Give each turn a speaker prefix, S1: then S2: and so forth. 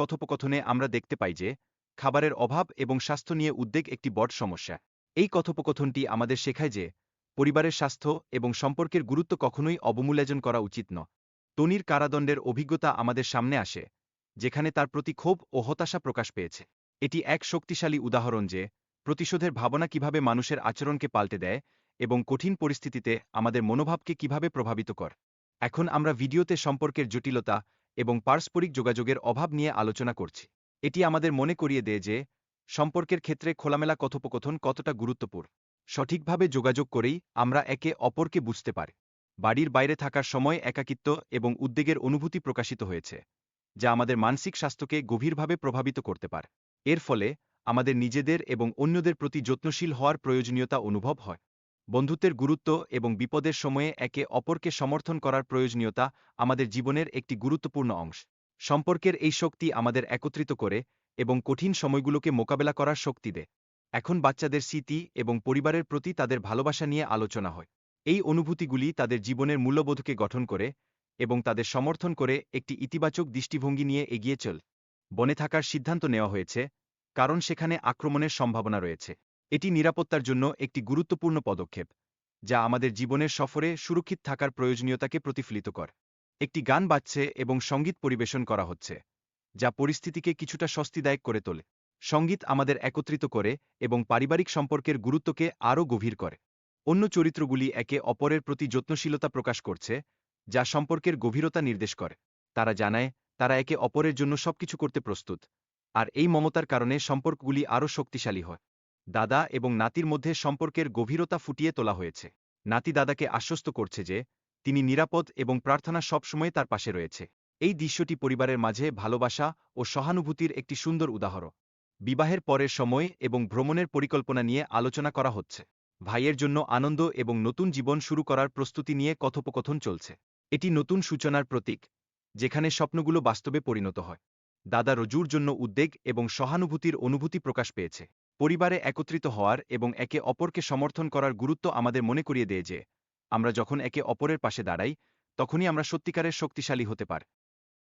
S1: কথোপকথনে আমরা দেখতে পাই যে, খাবারের অভাব এবং স্বাস্থ্য নিয়ে উদ্বেগ একটি বড় সমস্যা। এই কথোপকথনটি আমাদের শেখায় যে, পরিবারের স্বাস্থ্য এবং সম্পর্কের গুরুত্ব কখনোই অবমূল্যায়ন করা উচিত ন টনির কারাদণ্ডের অভিজ্ঞতা আমাদের সামনে আসে, যেখানে তার প্রতি ক্ষোভ ও হতাশা প্রকাশ পেয়েছে। এটি এক শক্তিশালী উদাহরণ যে, প্রতিশোধের ভাবনা কীভাবে মানুষের আচরণকে পাল্টে দেয় এবং কঠিন পরিস্থিতিতে আমাদের মনোভাবকে কীভাবে প্রভাবিত কর। এখন আমরা ভিডিওতে সম্পর্কের জটিলতা এবং পারস্পরিক যোগাযোগের অভাব নিয়ে আলোচনা করছি। এটি আমাদের মনে করিয়ে দেয় যে, সম্পর্কের ক্ষেত্রে খোলামেলা কথোপকথন কতটা গুরুত্বপূর্ণ। সঠিকভাবে যোগাযোগ করেই আমরা একে অপরকে বুঝতে পারি। বাড়ির বাইরে থাকার সময় একাকিত্ব এবং উদ্বেগের অনুভূতি প্রকাশিত হয়েছে, যা আমাদের মানসিক স্বাস্থ্যকে গভীরভাবে প্রভাবিত করতে পারে। এর ফলে আমাদের নিজেদের এবং অন্যদের প্রতি যত্নশীল হওয়ার প্রয়োজনীয়তা অনুভব হয়। বন্ধুত্বের গুরুত্ব এবং বিপদের সময়ে একে অপরকে সমর্থন করার প্রয়োজনীয়তা আমাদের জীবনের একটি গুরুত্বপূর্ণ অংশ। সম্পর্কের এই শক্তি আমাদের একত্রিত করে এবং কঠিন সময়গুলোকে মোকাবেলা করার শক্তি দেয়। এখন বাচ্চাদের স্মৃতি এবং পরিবারের প্রতি তাদের ভালোবাসা নিয়ে আলোচনা হয়। এই অনুভূতিগুলি তাদের জীবনের মূল্যবোধকে গঠন করে এবং তাদের সমর্থন করে একটি ইতিবাচক দৃষ্টিভঙ্গি নিয়ে এগিয়ে চল। বনে থাকার সিদ্ধান্ত নেওয়া হয়েছে, কারণ সেখানে আক্রমণের সম্ভাবনা রয়েছে। এটি নিরাপত্তার জন্য একটি গুরুত্বপূর্ণ পদক্ষেপ, যা আমাদের জীবনের সফরে সুরক্ষিত থাকার প্রয়োজনীয়তাকে প্রতিফলিত কর। একটি গান বাজছে এবং সংগীত পরিবেশন করা হচ্ছে, যা পরিস্থিতিকে কিছুটা স্বস্তিদায়ক করে তোলে। সংগীত আমাদের একত্রিত করে এবং পারিবারিক সম্পর্কের গুরুত্বকে আরও গভীর করে। অন্য চরিত্রগুলি একে অপরের প্রতি যত্নশীলতা প্রকাশ করছে, যা সম্পর্কের গভীরতা নির্দেশ করে। তারা জানায়, তারা একে অপরের জন্য সবকিছু করতে প্রস্তুত, আর এই মমতার কারণে সম্পর্কগুলি আরও শক্তিশালী হয়। দাদা এবং নাতির মধ্যে সম্পর্কের গভীরতা ফুটিয়ে তোলা হয়েছে। নাতি দাদাকে আশ্বস্ত করছে যে, তিনি নিরাপদ এবং প্রার্থনা সবসময় তার পাশে রয়েছে। এই দৃশ্যটি পরিবারের মাঝে ভালোবাসা ও সহানুভূতির একটি সুন্দর উদাহরণ। বিবাহের পরের সময় এবং ভ্রমণের পরিকল্পনা নিয়ে আলোচনা করা হচ্ছে। ভাইয়ের জন্য আনন্দ এবং নতুন জীবন শুরু করার প্রস্তুতি নিয়ে কথোপকথন চলছে। এটি নতুন সূচনার প্রতীক, যেখানে স্বপ্নগুলো বাস্তবে পরিণত হয়। দাদা রজুর জন্য উদ্বেগ এবং সহানুভূতির অনুভূতি প্রকাশ পেয়েছে। পরিবারে একত্রিত হওয়ার এবং একে অপরকে সমর্থন করার গুরুত্ব আমাদের মনে করিয়ে দেয় যে, আমরা যখন একে অপরের পাশে দাঁড়াই, তখনই আমরা সত্যিকারের শক্তিশালী হতে পার।